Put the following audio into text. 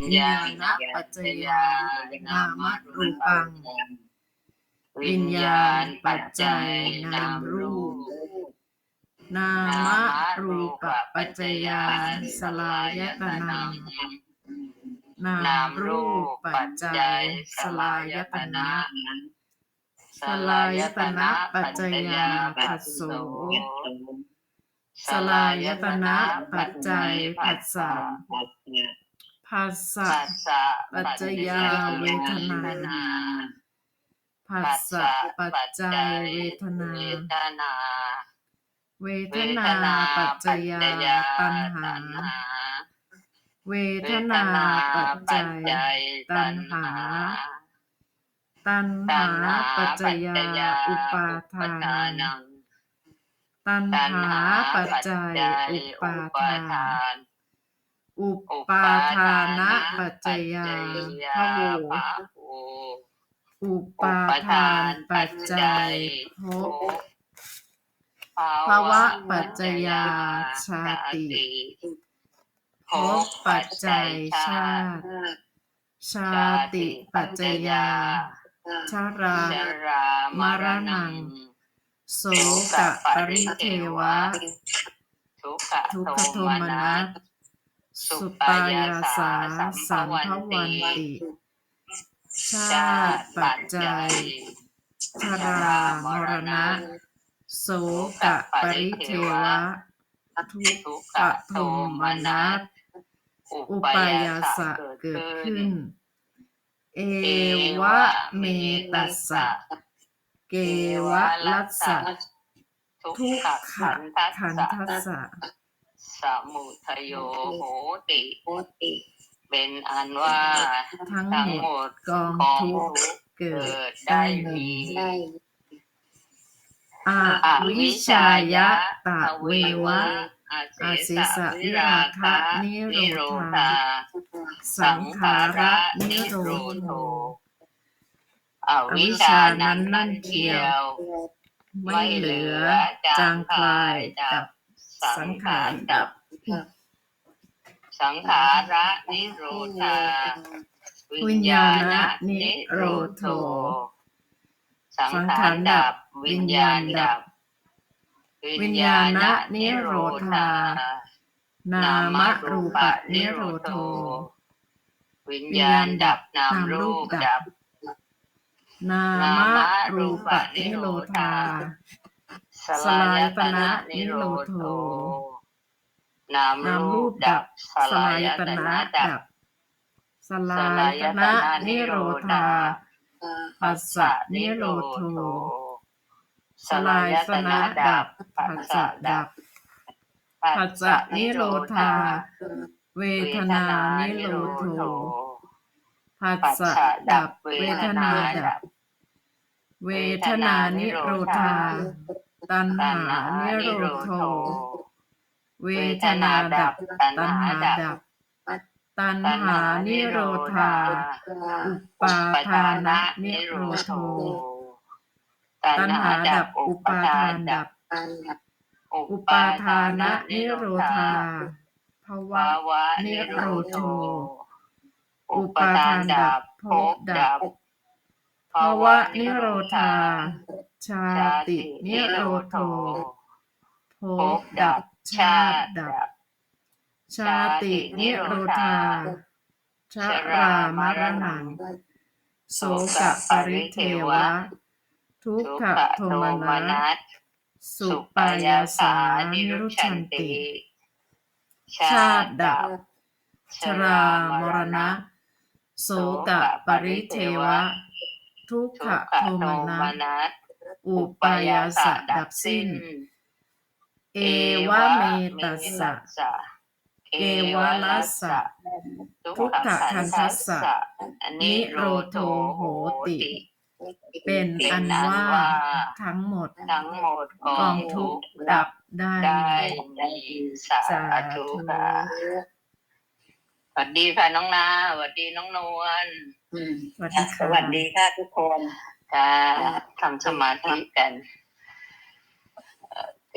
วิญญาณปัจจยานามรูปัง วิญญาณปัจจัยนามรูป นามรูปปัจจยาสลายตนังนามรูปปัจจัยสลายตนะสลายตนะปัจจยาผัสโสสลายตนะปัจจัยผัสสะ ผัสสะปัสสะปัจจยาเวทนาผัสสะปัจจัยเวทนาเวทนา เวทนาปัจจยาตัณหา เวทนาปัจจัยตัณหา ตัณหาปัจจยาอุปาทานังตัณตัณหาหาปัปัจจจัจัยยอุอุปาปาทาทาน อุปาทานะปัจจยาพะโวพะโวอุปาทานปัจจัยภพภาวะปัจจยาชาติภพปัจจัยชาติ ชาติปัจจยา ชาราชรามรณัง โสกปริเทวะ ทุกขโทมนันัส สสุปายาสาสัมภวันติ ชาติปัจจัยชรามรณะ โสกะปริเทวะ ทุกทุกขขโทโทมมนันัสสอุอุปาปายาาสะสะเกิเกิดดขึ้ขึ้นนเอเอวะวะเมเมตัตัสสสะสะ เกวะลัสสะ ทุทุกกขขะขันขันทัสทัสสะ สะสมุทโยโหติ เป็นอันว่าทั้งทั้งหมหมดดกองของทุกทุข์กข์เกิเกิดดได้ได้มีมีออวิวิชาชายะยะตะตะเวเววะวะอาอาเสเสสะสะวิวิราราคะคะนินิโรโรธาธาสัสังงขาขาระระนินิโรโรโธโธอวิชานั้นนั่นเทียว ไม่เหลือจางคลายดับ สังขารดับ สังขาระนิโรธาวิญญาณนิโรโธสังขารดับ วิญญาณดับ วิญญาณนิโรธา นานามมรูรูปปนินิโรโรโธโธวิญญาณดับนามรูปดับ นามรูปนิโรธา สลายตนะนิโรโธนามนามรูรูปปดัดับบสสลาลายยตตนะนะดัดับบสลายตนะนิโรธาปัสสะนิโรโธสลายตนะดับปัสสะดับปัสสะนิโรธา เวทนานิโรโธปัสสะดับเวทนาดับ เวทนานิโรธา ตัณหานิโรโธเวทนาดับ ตัณหาดับ ตัณหานิโรธา อุปาทานะนิโรโธตัณหาดับ อุปาทานดับ อุปาทานะนิโรธาภาวะนินิโรโรโธโธอุปาทานดับภพดับภาวะนิโรธา ชาติ นิโรโธภพดับชาติดับ ชาตินิโรธาชรามรณัง โสกะปริเทวะ ทุกทุกขขโทโทมมนันัสสสุปายาสานิรุชันติ ชาติดับ ชรามรณะ โสกะปริเทวะ ทุกทุขกขโทโทมมนัสนัส อุปายาสะดับสิ้น เอวะเมตัสสะ เอวะลัสสะ ทุกขคันทัสสะ นิโรโธโหติ เป็นอันว่าทั้งหมดทั้งหมดกกอองงทุทุกกข์ข์ดัดับบได้ได้ในสาสาธุธุค่ะสวัสดีค่ะน้องนาสวัสดีน้องนวลสวัสดีสค่ะวัสดีค่ะทุกคน ค่ะทำสมาธิกันโอเค